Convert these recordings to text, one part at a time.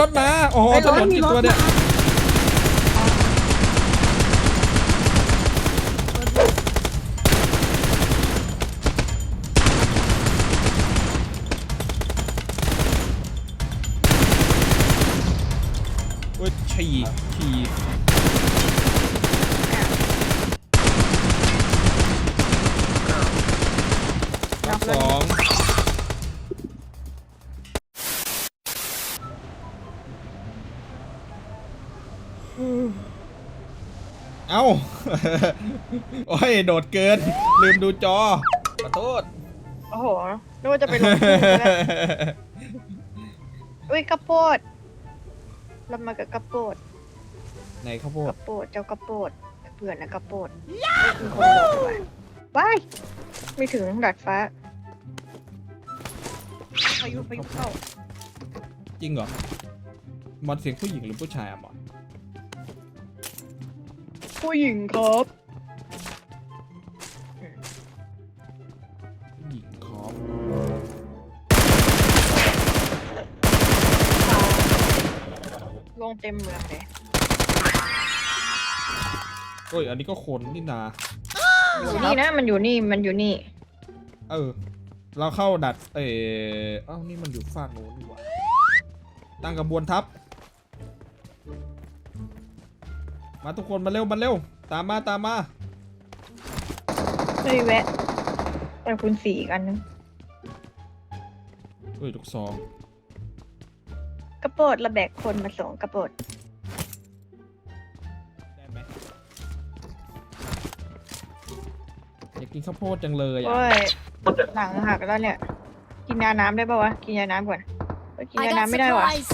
รถมา โอ้โหไอ้ถรถนนมีกี่รถตัวเนี่ยโอ้ยฉี่ฉี่ เอ้า โอ้ย โดดเกิน ลืมดูจอ ขอโทษ โอ้โหนึกว่าจะไปลงทุนซะแล้วอุ้ยกระโปดเรามากับกระโปดในข้าวโพกดระโปดเจ้ากระโปดเพื่อนนะกระโปดมีคนลงไปว้ายไม่ถึงดาดฟ้าพายุพายุเข้าจริงเหรอมอนเสียงผู้หญิงหรือผู้ชายอะมอน ผู้หญิงครับผู้หญิงคอมลงเต็มเมืองเลยโอ้ย อันนี้ก็คนนี่นา อยู่นี่นะมันอยู่นี่มันอยู่นี่ เออ เราเข้าดัด เออเอ้านี่มันอยู่ฝากโน้นดีกว่า ตั้งกระบวนทัพ มาทุกคนมาเร็วมาเร็ว ตามมาตามมาเฮ้ยแวะแต่คุณสีอีกอันนึงเฮ้ยลูกซองกระโปดระแบกคนมาสองกระโปดได้ไหมอยากกินข้าวโพดจังเลยอะโอ้ยหลังหักแล้วเนี่ย กินยาน้ำได้ป่าวะกินยาน้ำก่อนเฮ้ยกิน I ยา got น้ำไม่ได้วะ supplies.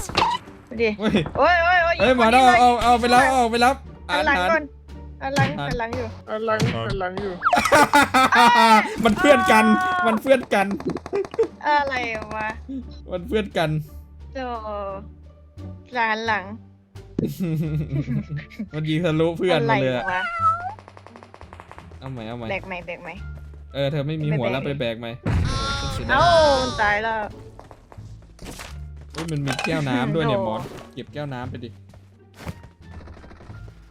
ดูดิเฮ้ยโอ้ยโอ้ยโอ้ยเฮ้ยหมอนเอาเอาเอาไปรับเอาไปรับ หัอ่านนหลังอ่านก่อนหันหลังอ่านหันหลังอยู่หันหลังหันหลังอยู่ มันเพื่อนกัน มันเพื่อนกัน อะไรวะ มันเพื่อนกันโจหลานหลัง มันยิงทะลุเพื่อนอะไรมาเลยอะวะเอาใหม่เอาใหม่แบกไหมแบกไหมเออเธอไม่มีหัวแล้วไปแบกไหมฉันเสียดายเอ้ามันตายแล้วเฮ้ยมันมีแก้วน้ำด้วยเนี่ยโอ้มอนเก็บแก้วน้ำไปดิ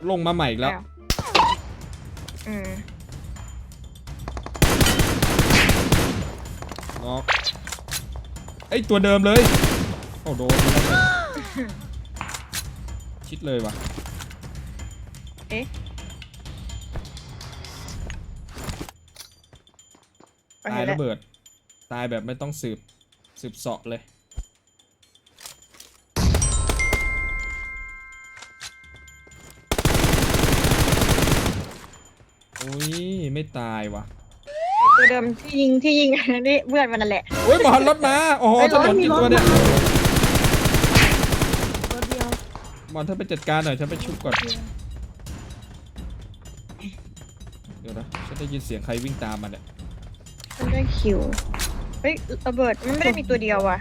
ลงมาใหม่อีกแล้วอ้าวอืมงอกไอยตัวเดิมเลยโอ้โดนแล้วไงชิดเลยว่ะ เอ๊ะโอตาเคยแล้วระเบิด ตายแบบไม่ต้องสืบ สืบเสาะเลย ไม่ตายว่ะตัวเดิมที่ยิงที่ยิง นี่เพื่อนมันนั่นแหละโอ้ยหมอนรถมา โอ้โหเฮ้ยถนนรถมีกี่รถตัวเนี่ยตัวเดียวหมอนเธอไปจัดการหน่อยฉันไปชุบก่อน เดี๋ยวนะฉันได้ยินเสียงใครวิ่งตามมาเนี่ยมันได้คิวเฮ้ยระเบิดมันไม่ได้มีตัวเดียวว่ะ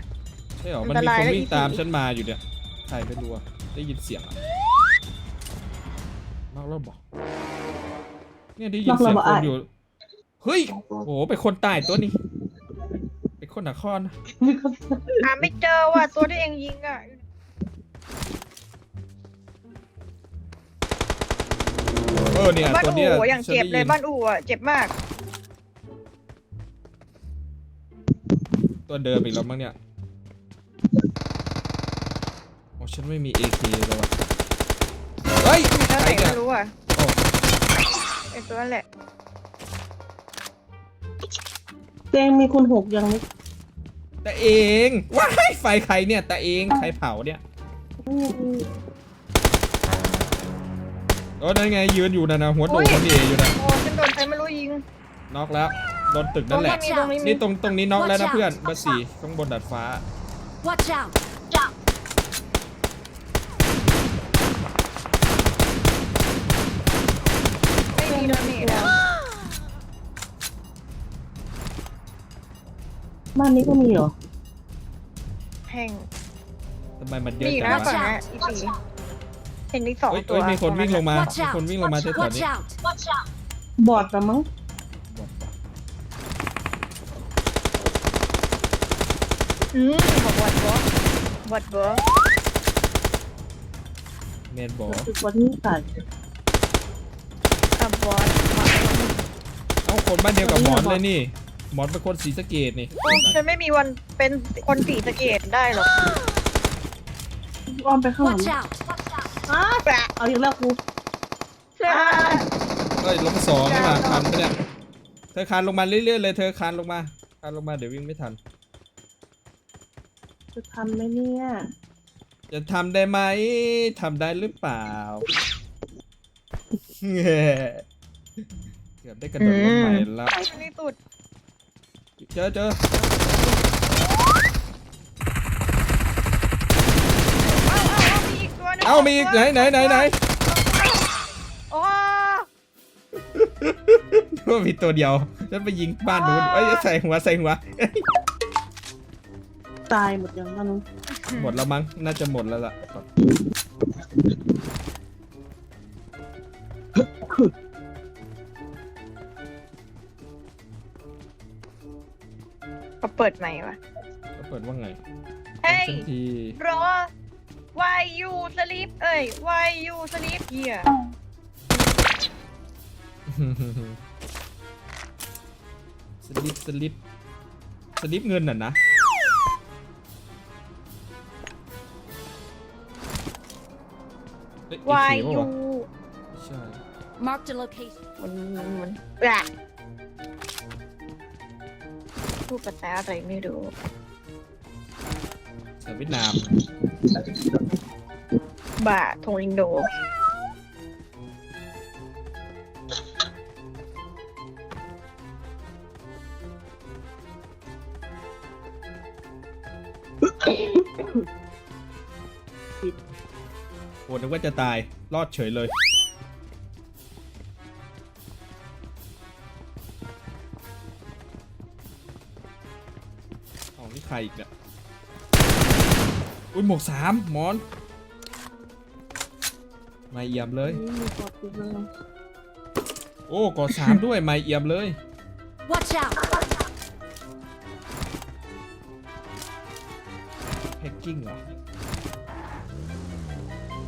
ใช่หรออัมันนตมีรายคนแล้ววิ่งอีตามผีฉันมาอยู่เนี่ยใครไม่รู้อะได้ยินเสียงอะนอกรอบบอก เนี่ยได้ยินเสียงคนอยู่ เฮ้ย โอ้โหเป็นคนตายตัวนี้ เป็นคนนครนะหาไม่เจอว่ะตัวที่เองยิงอะเออเนี่ยบ้านตัวอู่เนี้ยอย่างฉันเจ็บได้เลยนบ้านอู่อะเจ็บมาก ตัวเดิมอีกแล้วมั้งเนี่ยโอ้ฉันไม่มี AK เลยว่ะเฮ้ยมีเท่าไหใครร่เนี่ยไม่รู้อะโอ้ ไอตัวนั่นแหละแจงมีคุณหกยังไม่ตาเองว้ายไฟใครเนี่ยตาเองใครเผาเนี่ยโอ้นั่นไงยืนอยู่นะนะหัวโดโอ้ดยหัวเดอยู่นะโอ้ฉันโดนใครไม่รู้ยิงน็อกแล้วโดนตึกตรนั่งนแหนี้ละมีตรงนี้มีนี่ตรงตรงนี้น็อกแล้วนะเพื่อนเบอร์สี่ข้างบนดาดฟ้า Watch out. ไม่มี โดนนี่แล้วบ้านนี้ก็มีเหรอ แห่งทำไมมันเยอะนี่จังนะวะก่อนนะอีปีเห็นอีกสองเฮ้ยตัเฮ้วยมีคนวิ่งลงมา Watch มี out. คนวิ่งลงมาแถวๆ Watch นี้ out. Watch out. บอดละมั้งบอดปะอืมบอกวัดบอวัดบอเฮ้ยวัดบอใครวัดบอเนี่ยวัดบอเฮ้ยวัดบอเฮ้ยวัดบอเมนบอรู้สึกวันนี้ใส่ กับบอสมาเอ้าคนบ้านเดียวกับหมอนเลยนี่หมอนเป็นคนสีสะเกตนี่โอ้ฉันไม่มีวันเป็นคนสีสะเกตได้หรอกอ้อมไปข้างหลัง Watch out! อ้าแปะเอาอีกแล้วกูใช่เอ้ยลงสองนี่หว่าทันปะเนี่ยเธอคานลงมาเรื่อยๆเลยเธอคานลงมาคานลงมาเดี๋ยววิ่งไม่ทัน จะทันไหมเนี่ย จะทำได้ไหมทำได้หรือเปล่า เกือบได้กระโดดลงใหม่แล้วนี่ตุดเจอเจอเอ้าเอ้ามีอีกตัวหนึงเอ้ามีอีกไหนไหนไหนไหนโอ้ก็มีตัวเดียวฉันไปยิงบ้านนู้นเอ้ยใส่หัวใส่หัวเอ้ยตายหมดยังมันหมดแล้วมั้งน่าจะหมดแล้วล่ะ ปิดใหม่วะก็เปิดว่าไงเฮ้ยสักทีรอ why you sleep เอ้ย why you sleep here สลิปสลิปสลิปเงินน่ะนะ เอ้ย why เอเคปะ you วะใช่ Marked a location. มันมันมันแปะ พูดภาษาอะไรไม่รู้สายเวียดนามบ่าทงลิงโดโอ้นึกว่าจะตาย รอดเฉยเลย ครอีกเนี่ยอุ้ยหมวกสามหมอนไม่เอี่ยมเลยนี่มีกอดกูเลยโอ้กอดสามด้วยไม่เอี่ยมเลย Watch out! แฮกกิ้งเหรอ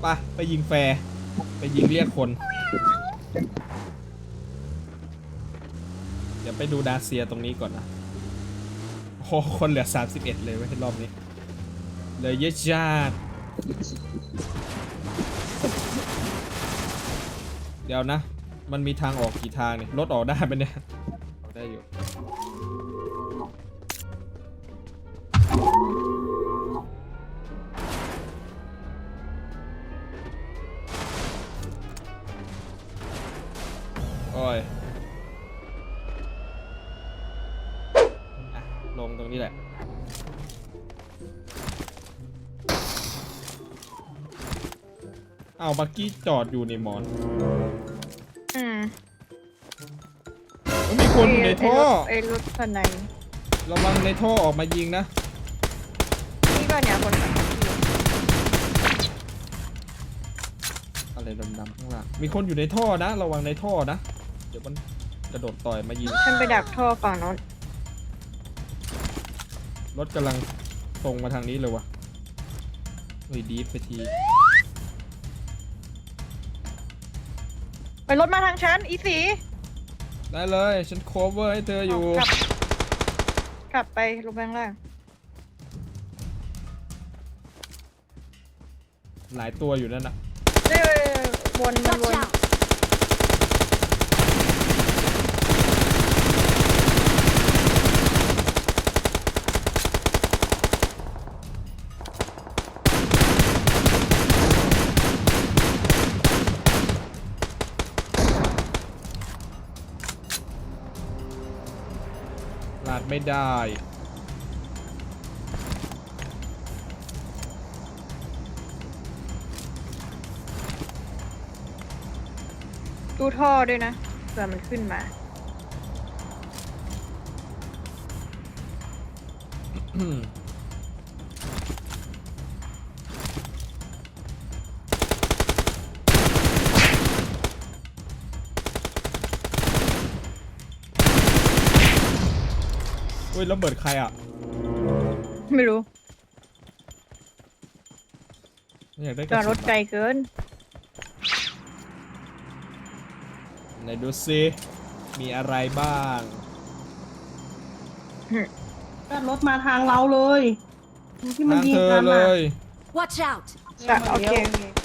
ไปะไปยิงแฟร์ไปยิงเรียกคน เดี๋ยวไปดูดาเซียตรงนี้ก่อนนะ โอ้โหคนเหลือ 31 เลยเว้ยรอบนี้เหลยเยอะจัดเดี๋ยวนะ มันมีทางออกกี่ทางเนี่ยรถออกได้ไหมเนี่ยออกได้อยู่ เอาบักกี้จอดอยู่ในหมอนอืมมันมีคนอยู่ในท่อ ไอ้รถคันไหนระวังในท่อออกมายิงนะ นี่ก็เนี่ยคนขับแท็กซี่อะไรดำๆข้างล่างมีคนอยู่ในท่อนะ ระวังในท่อนะ เดี๋ยวมันกระโดดต่อยมายิง ฉันไปดักท่อฝั่งโน้นรถกำลังตรงมาทางนี้เลยวะเฮ้ยดีฟไปที ไปรถมาทางฉันอีสีได้เลย ฉันโคเวอร์ให้เธออยู่ กลับกลับไปลงไปข้างล่างหลายตัวอยู่นั่นนะเอ้ยวนมัน Watch วน out! ไม่ได้ ดูท่อด้วยนะเผื่อมันขึ้นมาอุ้ เฮ้ยระเบิดใครอะไม่รู้การรถไกลเกิน ไหนดูซิมีอะไรบ้าง จอดรถมาทางเราเลยที่มันยิงเธกันเลย Watch out! โอเค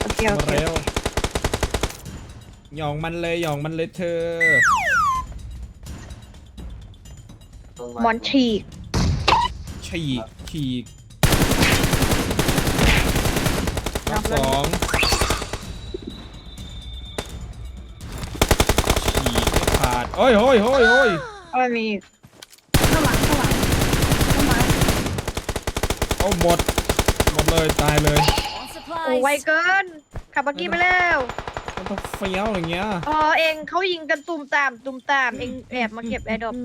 โอเคโอมาเร็วหยองมันเลยหยองมันเลยเธอ หมอนฉีกฉีกฉีกนัรอบบเลยสองฉีกไม่ขาดโอ้ยโอ้ยโอ้ยโอ้ยเอามันมีอีกข้างหลังข้างหลังต้นไม้เอาหมด หมดเลยตายเลย All โอ้ไว supplies. เกิน ขับบักกี้ไปแล้วมันต้องเฟี้ยวอย่างเงี้ย อ๋อเองเขายิงกันตุ่มตามตุ่มตามเองแอบมาเก็บแอร์ดรอป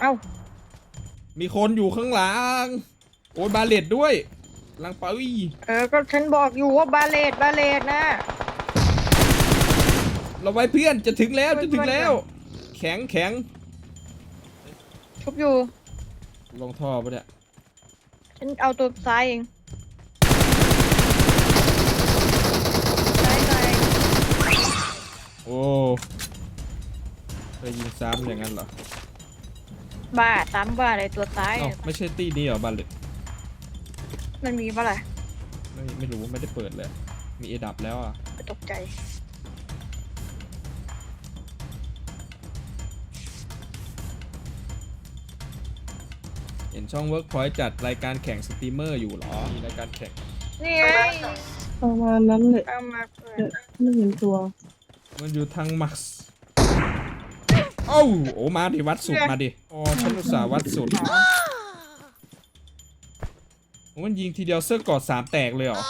เอ้า มีคนอยู่ข้างหลัง โอ้ยบาเลตด้วยหลังไปอุ้ยเออ ก็ฉันบอกอยู่ว่าบาเลตบาเลตนะเราไว้เพื่อนจะถึงแล้วจะถึงแล้ว แข็งแข็งชุบอยู่ ลงท่อปะเนี่ยฉันเอาตัวซ้ายเองซ้ายหน่อยโอ้ไปยิงซ้ำอย่างนั้นเหรอ บ้าตามบ้าเลยตัวซ้าย เอ้าไม่ใช่ตีนี้เหรอบาเลตมันมีปะล่ะไม่ไม่รู้ไม่ได้เปิดเลย มีเอดับแล้วอะตกใจ เห็นช่อง Workpoint จัดรายการแข่งสตรีมเมอร์อยู่เหรอ มีรายการแข่งนี่ไงประมาณนั้นเลยเอามาเปิด ไม่เห็นตัว มันอยู่ทางมักซ์ โอ้าโอ้มาดิวัดสุดมาดิอ๋อฉันอุตส่าห์วัดสุดโอ้มันยิงทีเดียวเสื้อกอดสามแตกเลยเหรอ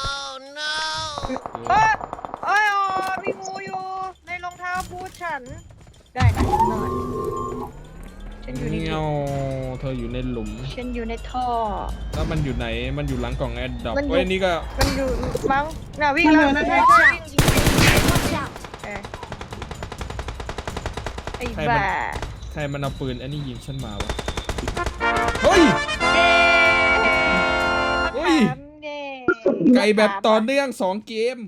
เอ้ยเอ้ยอ๋อมีงูอยู่ในรองเท้าบูทฉัน ได้นะฉันนอนฉันอยู่ในเงาเธออยู่ในหลุม ฉันอยู่ในท่อ แล้วมันอยู่ไหน มันอยู่หลังกล่องแอดดอปมันอยู่เอ้ยนี่ก็ มันอยู่มั้งน่ะวิ่งแล้วนั่นวิ่ไงงนั่นไงวิ่งยิงยิง Watch out! เออไอ้ ใครมัน บ้าใครมันเอาปืนอันนี้ยิงฉันมาวะ เฮ้ยเย้เฮ้ยสามเย้ไก่แบบต่อเนื่องสองเกม